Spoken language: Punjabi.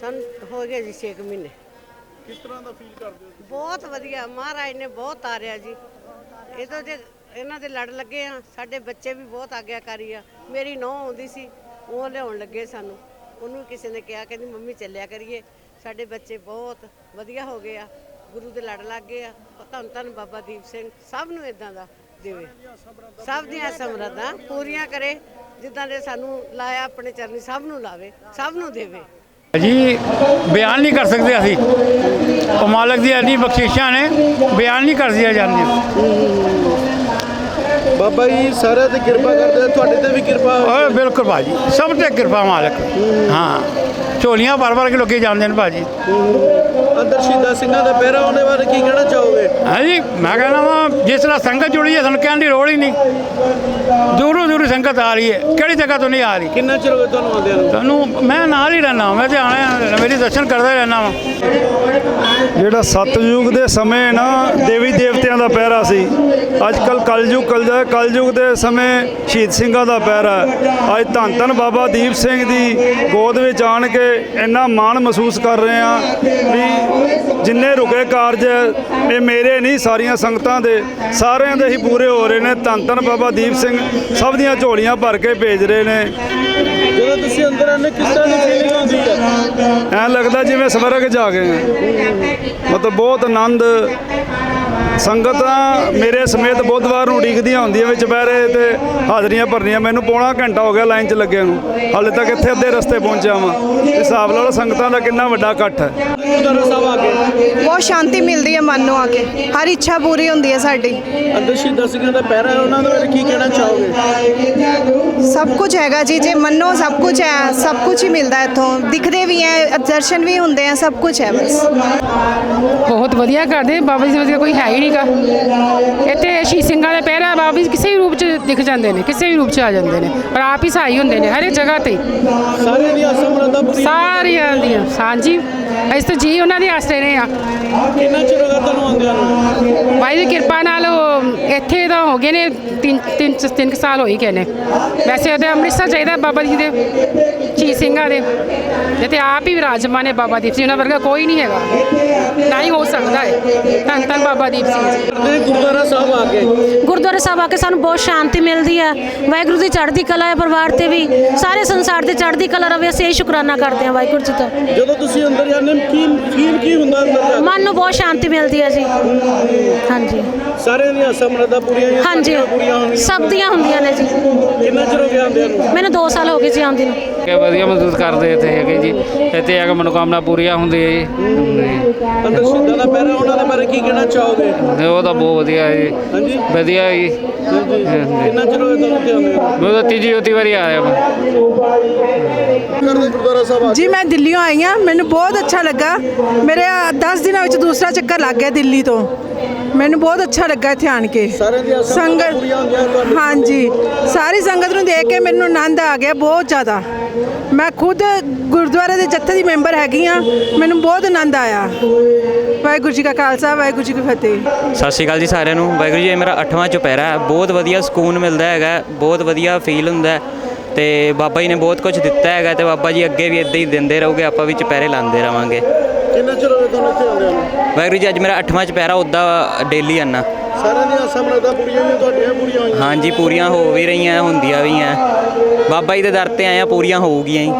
ਸਾਨੂੰ ਹੋ ਗਿਆ ਜੀ 6 ਮਹੀਨੇ। ਕਿਸ ਤਰ੍ਹਾਂ ਦਾ ਫੀਲ ਕਰਦੇ ਹੋ ਬਹੁਤ ਵਧੀਆ ਮਹਾਰਾਜ ਨੇ ਬਹੁਤ ਤਾਰਿਆ ਜੀ। ਇਹ ਤਾਂ ਜੇ ਇਹਨਾਂ ਦੇ ਲੜ ਲੱਗੇ ਆ ਸਾਡੇ ਬੱਚੇ ਵੀ ਬਹੁਤ ਆਗਿਆਕਾਰੀ ਆ। ਮੇਰੀ ਨੂੰਹ ਆਉਂਦੀ ਸੀ ਉਹ ਲਿਆਉਣ ਲੱਗੇ ਸਾਨੂੰ। ਉਹਨੂੰ ਕਿਸੇ ਨੇ ਕਿਹਾ ਕਹਿੰਦੀ ਮੰਮੀ ਚੱਲਿਆ ਕਰੀਏ। ਸਾਡੇ ਬੱਚੇ ਬਹੁਤ ਵਧੀਆ ਹੋ ਗਏ ਆ। ਗੁਰੂ ਦੇ ਲੜ ਲੱਗ ਗਏ ਆ। ਧੰਨ ਧੰਨ ਬਾਬਾ ਦੀਪ ਸਿੰਘ ਸਭ ਨੂੰ ਇਦਾਂ ਦਾ ਦੇਵੇ। ਸਭ ਦੀਆਂ ਸਮਰੱਥਾ ਪੂਰੀਆਂ ਕਰੇ ਜਿੱਦਾਂ ਦੇ ਸਾਨੂੰ ਲਾਇਆ ਆਪਣੇ ਚਰਨੀ ਸਭ ਨੂੰ ਲਾਵੇ ਸਭ ਨੂੰ ਦੇਵੇ। ਜੀ ਬਿਆਨ ਨਹੀਂ ਕਰ ਸਕਦੇ ਅਸੀਂ। ਉਹ ਮਾਲਕ ਦੀ ਇੰਨੀ ਬਖਸ਼ਿਸ਼ਾਂ ਨੇ ਬਿਆਨ ਨਹੀਂ ਕਰ ਦਿਆ ਜਾਂਦੀਆਂ ਬਾਬਾ ਜੀ ਸਾਰਿਆਂ ਤੇ ਕਿਰਪਾ ਕਰਦੇ ਤੁਹਾਡੇ ਤੇ ਵੀ ਕਿਰਪਾ ਓਏ ਬਿਲਕੁਲ ਭਾਜੀ ਸਭ ਤੇ ਕਿਰਪਾ ਮਾਲਕ। ਹਾਂ ਝੋਲੀਆਂ ਭਰ ਭਰ ਕੇ ਲੋਕੀ ਜਾਂਦੇ ਨੇ ਭਾਜੀ। ਅੰਦਰ ਸ਼ਹੀਦਾਂ ਸਿੰਘਾਂ ਦਾ ਪਹਿਰਾ ਉਹਦੇ ਬਾਰੇ ਕੀ ਕਹਿਣਾ ਚਾਹੋਗੇ? ਹਾਂਜੀ ਮੈਂ ਕਹਿੰਦਾ ਵਾਂ ਜਿਸ ਤਰ੍ਹਾਂ ਸੰਗਤ ਜੁੜੀ ਹੈ ਸਾਨੂੰ ਕਹਿਣ ਦੀ ਲੋੜ ਹੀ ਨਹੀਂ। ਦੂਰੋਂ ਦੂਰੋਂ ਸੰਗਤ ਆ ਰਹੀ ਹੈ। ਕਿਹੜੀ ਜਗ੍ਹਾ ਤੋਂ ਨਹੀਂ ਆ ਰਹੀ? ਕਿੰਨਾ ਚਿਰ ਹੋ ਗਿਆ ਤੁਹਾਨੂੰ ਆਉਂਦਿਆਂ ਨੂੰ? ਤੁਹਾਨੂੰ ਮੈਂ ਨਾਲ ਹੀ ਰਹਿਣਾ ਮੈਂ ਤੇ ਆਣਾ ਮੇਰੀ ਦਰਸ਼ਨ ਕਰਦਾ ਰਹਿਣਾ ਵਾਂ। ਜਿਹੜਾ ਸਤਯੁਗ ਦੇ ਸਮੇਂ ਨਾ ਦੇਵੀ ਦੇਵਤਿਆਂ ਦਾ ਪਹਿਰਾ ਸੀ। ਅੱਜ ਕੱਲ ਕਲਯੁਗ ਕਲਜਾ ਕਲਯੁਗ ਦੇ ਸਮੇਂ ਸ਼ਹੀਦ ਸਿੰਘਾਂ ਦਾ ਪਹਿਰਾ ਹੈ। ਅੱਜ ਧੰਨ ਧੰਨ ਬਾਬਾ ਦੀਪ ਸਿੰਘ ਦੀ ਗੋਦ ਵਿੱਚ ਆਣ ਕੇ ਇੰਨਾ ਮਾਣ ਮਹਿਸੂਸ ਕਰ ਰਹੇ ਆ ਵੀ ਜਿੰਨੇ ਰੁਕੇ ਕਾਰਜ ਇਹ ਮੇਰੇ ਨਹੀਂ ਸਾਰੀਆਂ ਸੰਗਤਾਂ ਦੇ। ਸਾਰਿਆਂ ਦੇ ਹੀ ਪੂਰੇ ਹੋ ਰਹੇ ਨੇ। ਧੰਨ ਧੰਨ ਬਾਬਾ ਦੀਪ ਸਿੰਘ ਸਭ ਦੀਆਂ ਝੋਲੀਆਂ ਭਰ ਕੇ ਭੇਜ ਰਹੇ ਨੇ। ਜਦੋਂ ਤੁਸੀਂ ਅੰਦਰ ਆਉਂਦੇ ਕਿਸ ਤਰ੍ਹਾਂ ਦੀ ਫੀਲਿੰਗ ਆਉਂਦੀ ਹੈ? ਐਂ ਲੱਗਦਾ ਜਿਵੇਂ ਸਵਰਗ ਜਾ ਗਏ ਮਤਲਬ ਬਹੁਤ ਆਨੰਦ ਸੰਗਤਾਂ ਮੇਰੇ ਸਮੇਤ ਬੁੱਧਵਾਰ ਨੂੰ ਉਡੀਕਦੀਆਂ ਹੁੰਦੀਆਂ ਵਿੱਚ ਬਹਿਰੇ ਤੇ ਹਾਜ਼ਰੀਆਂ ਭਰਨੀਆਂ। ਮੈਨੂੰ ਪੌਣਾ ਘੰਟਾ ਹੋ ਗਿਆ ਲਾਈਨ 'ਚ ਲੱਗਿਆ ਨੂੰ। ਹਾਲੇ ਤੱਕ ਇੱਥੇ ਅੱਧੇ ਰਸਤੇ ਪਹੁੰਚਿਆ ਵਾਂ। ਹਿਸਾਬ ਲਾ ਲਓ ਸੰਗਤਾਂ ਦਾ ਕਿੰਨਾ ਵੱਡਾ ਇਕੱਠ ਹੈ। ਬਹੁਤ ਸ਼ਾਂਤੀ ਮਿਲਦੀ ਹੈ ਮਨ ਨੂੰ ਆ ਕੇ। ਹਰ ਇੱਛਾ ਪੂਰੀ ਹੁੰਦੀ ਹੈ ਸਾਡੀ। ਅੰਦਰ ਸ਼ਹੀਦਾਂ ਸਿੰਘਾਂ ਦਾ ਪਹਿਰਾ ਹੈ ਉਹਨਾਂ ਦੇ ਕੀ ਕਹਿਣਾ ਚਾਹੋਗੇ? ਸਭ ਕੁਝ ਹੈਗਾ ਜੀ ਜੇ ਮੰਨੋ ਸਭ ਕੁਝ ਹੈ ਸਭ ਕੁਝ ਹੀ ਮਿਲਦਾ ਹੈ ਇੱਥੋਂ। ਦਿਖਦੇ ਵੀ ਹੈ ਦਰਸ਼ਨ ਵੀ ਹੁੰਦੇ ਆ ਸਭ ਕੁਝ ਹੈ ਬਸ। ਬਹੁਤ ਵਧੀਆ ਕਰਦੇ ਬਾਬਾ ਜੀ ਦੇ ਵਧੀਆ ਕੋਈ ਹੈ ਹੀ ਨਹੀਂਗਾ ਇੱਥੇ ਸ਼ੀ ਸਿੰਘਾਂ ਦੇ ਪਹਿਰਾ ਬਾਬਾ ਜੀ ਕਿਸੇ ਵੀ ਰੂਪ 'ਚ ਦਿਖ ਜਾਂਦੇ ਨੇ ਕਿਸੇ ਵੀ ਰੂਪ 'ਚ ਆ ਜਾਂਦੇ ਨੇ ਪਰ ਆਪ ਹੀ ਸਹਾਈ ਹੁੰਦੇ ਨੇ ਹਰ ਇੱਕ ਜਗ੍ਹਾ ਤੇ। ਸਾਰਿਆਂ ਦੀਆਂ ਸਮਰੱਥਾ ਪੂਰੀ ਸਾਰੀਆਂ ਦੀਆਂ। ਹਾਂਜੀ ਅਸੀਂ ਤਾਂ ਜੀ ਉਹਨਾਂ ਦੇ ਆਸਰੇ ਨੇ ਆ ਕਿੰਨਾ ਚਿਰ ਹੋ ਗਿਆ ਤੁਹਾਨੂੰ ਆਉਂਦਿਆਂ ਨੂੰ? ਭਾਈ ਦੀ ਕਿਰਪਾ ਨਾਲ ਇੱਥੇ ਤਾਂ ਹੋ ਗਏ ਨੇ ਤਿੰਨ ਤਿੰਨ ਤਿੰਨ ਕੁ ਸਾਲ ਹੋ ਹੀ ਗਏ ਨੇ। ਵੈਸੇ ਉਹਦੇ ਅੰਮ੍ਰਿਤਸਰ ਚਾਹੀਦਾ ਬਾਬਾ ਜੀ ਦੇ ਸ਼ੀ ਸਿੰਘਾਂ ਦੇ। ਤੇ ਆਪ ਹੀ ਵਿਰਾਜਮਾਨ ਨੇ ਬਾਬਾ ਦੀਪ ਸਿੰਘ ਉਹਨਾਂ ਵਰਗਾ ਕੋਈ ਨਹੀਂ ਹੈਗਾ। ਨਾ ਹੀ ਹੋ ਸਕਦਾ ਹੈ। ਧੰਨ ਧੰਨ ਬਾਬਾ ਦੀਪ ਸਿੰਘ ਜੀ। ਗੁਰਦੁਆਰਾ ਸਾਹਿਬ ਆ ਕੇ? ਗੁਰਦੁਆਰਾ ਸਾਹਿਬ ਆ ਕੇ ਸਾਨੂੰ ਬਹੁਤ ਸ਼ਾਂਤੀ ਮਿਲਦੀ ਹੈ। ਵਾਹਿਗੁਰੂ ਦੀ ਚੜ੍ਹਦੀ ਕਲਾ ਹੈ ਪਰਿਵਾਰ ਤੇ ਵੀ। ਸਾਰੇ ਸੰਸਾਰ ਤੇ ਚੜ੍ਹਦੀ ਕਲਾ ਰਵੇ ਅਸੀਂ ਇਹ ਸ਼ੁਕਰਾਨਾ ਕਰਦੇ ਹਾਂ ਵਾਹਿਗੁਰੂ ਜੀ ਦਾ ਜਦੋਂ ਤੁਸੀਂ ਅੰਦਰ ਜਾਂਦੇ ਹੋ, ਕੀ ਫੀਲ ਕੀ ਹੁੰਦਾ ਅੰਦਰ ਜਾ ਕੇ? ਮਨ ਨੂੰ ਬਹੁਤ ਸ਼ਾਂਤੀ ਮਿਲਦੀ ਹੈ ਜੀ। ਹਾਂਜੀ। ਸਾਰਿਆਂ ਦੀਆਂ ਸਮਰੱਥਾ ਪੂਰੀਆਂ ਜਾਂ ਹਾਂਜੀ। ਤੁਹਾਡੀਆਂ ਪੂਰੀਆਂ ਹੋਣਗੀਆਂ। ਸਭ ਦੀਆਂ ਹੁੰਦੀਆਂ ਨੇ ਜੀ। ਕਿੰਨਾ ਚਿਰ ਹੋ ਗਿਆ ਆਉਂਦਿਆਂ ਨੂੰ? ਮੈਨੂੰ 2 ਸਾਲ ਹੋ ਗਏ ਜੀ ਆਉਂਦੀ ਨੂੰ। ਕਿ ਵਧੀਆ ਮਦਦ ਕਰਦੇ ਇੱਥੇ ਹੈਗੇ ਜੀ। ਇੱਥੇ ਆ ਕੇ ਮਨੋਕਾਮਨਾ ਪੂਰੀਆਂ ਹੁੰਦੀਆਂ ਜੀ। ਅੰਦਰ ਸ਼ਹੀਦਾਂ ਦਾ ਪਹਿਰਾ ਉਹਨਾਂ ਦੇ ਬਾਰੇ ਕੀ ਕਹਿਣਾ ਚਾਹੋਗੇ? ਤੇ ਉਹ ਤਾਂ ਬਹੁਤ ਵਧੀਆ ਹੈ ਜੀ। ਹਾਂਜੀ। ਵਧੀਆ ਜੀ। ਕਿੰਨਾ ਚਿਰ ਹੋ ਗਿਆ ਤੁਹਾਨੂੰ ਇੱਥੇ ਆਉਂਦੇ ਨੂੰ? ਮੈਂ ਤਾਂ ਤੀਜੀ ਚੌਥੀ ਵਾਰੀ ਆਇਆ ਮੈਂ। ਕਰਦੇ ਗੁਰਦੁਆਰਾ ਸਾਹਿਬ ਆ ਜੀ ਮੈਂ ਦਿੱਲੀੋਂ ਆਈ ਹਾਂ। ਮੈਨੂੰ ਬਹੁਤ ਅੱਛਾ ਲੱਗਾ। ਮੇਰੇ 10 ਦਿਨਾਂ ਵਿੱਚ ਦੂਸਰਾ ਚੱਕਰ ਲੱਗ ਗਿਆ ਦਿੱਲੀ ਤੋਂ। ਮੈਨੂੰ ਬਹੁਤ ਅੱਛਾ ਲੱਗਾ ਇੱਥੇ ਆਣ ਕੇ। ਸੰਗਤ ਹਾਂਜੀ। ਸਾਰੀ ਸੰਗਤ ਨੂੰ ਦੇਖ ਕੇ ਮੈਨੂੰ ਆਨੰਦ ਆ ਗਿਆ ਬਹੁਤ ਜ਼ਿਆਦਾ। ਮੈਂ ਖੁਦ ਗੁਰਦੁਆਰੇ ਦੇ ਜੱਥੇ ਦੀ ਮੈਂਬਰ ਹੈਗੀ ਆ ਮੈਨੂੰ ਬਹੁਤ ਆਨੰਦ ਆਇਆ। ਵਾਹਿਗੁਰੂ ਜੀ ਕਾ ਖਾਲਸਾ ਵਾਹਿਗੁਰੂ ਜੀ ਕੀ ਫਤਿਹ। ਸਤਿ ਸ਼੍ਰੀ ਅਕਾਲ ਜੀ ਸਾਰਿਆਂ ਨੂੰ। ਵਾਹਿਗੁਰੂ ਜੀ ਇਹ ਮੇਰਾ 8ਵਾਂ ਚੁਪਹਿਰਾ ਹੈ। ਬਹੁਤ ਵਧੀਆ ਸਕੂਨ ਮਿਲਦਾ ਹੈਗਾ ਬਹੁਤ ਵਧੀਆ ਫੀਲ ਹੁੰਦਾ ਹੈ। ਤੇ ਬਾਬਾ ਜੀ ਨੇ ਬਹੁਤ ਕੁਝ ਦਿੱਤਾ ਹੈਗਾ ਤੇ ਬਾਬਾ ਜੀ ਅੱਗੇ ਵੀ ਇਦਾਂ ਹੀ ਦਿੰਦੇ ਰਹੋਗੇ। ਆਪਾਂ ਵੀ ਚੁਪਹਿਰੇ ਲਾਉਂਦੇ ਰਵਾਂਗੇ ਕਿੰਨਾ ਚਿਰ ਹੋ ਗਿਆ ਤੁਹਾਨੂੰ ਇੱਥੇ ਆਉਂਦਿਆਂ ਨੂੰ? ਵਾਹਿਗੁਰੂ ਜੀ ਅੱਜ ਮੇਰਾ 8ਵਾਂ ਚੁਪਹਿਰਾ ਉੱਦਾਂ ਡੇਲੀ ਆਨਾ। ਸਾਰਿਆਂ ਦੀਆਂ ਸਮਰੱਥਾ ਪੂਰੀਆਂ ਵੀ ਤੁਹਾਡੀਆਂ ਪੂਰੀਆਂ ਹੋਈਆਂ। ਹਾਂਜੀ ਪੂਰੀਆਂ ਹੋ ਵੀ ਰਹੀਆਂ ਹੁੰਦੀਆਂ ਵੀ ਆ। ਬਾਬਾ ਜੀ ਦੇ ਦਰ ਤੇ ਆਇਆ ਪੂਰੀਆਂ ਹੋਊਗੀਆਂ ਹੀ।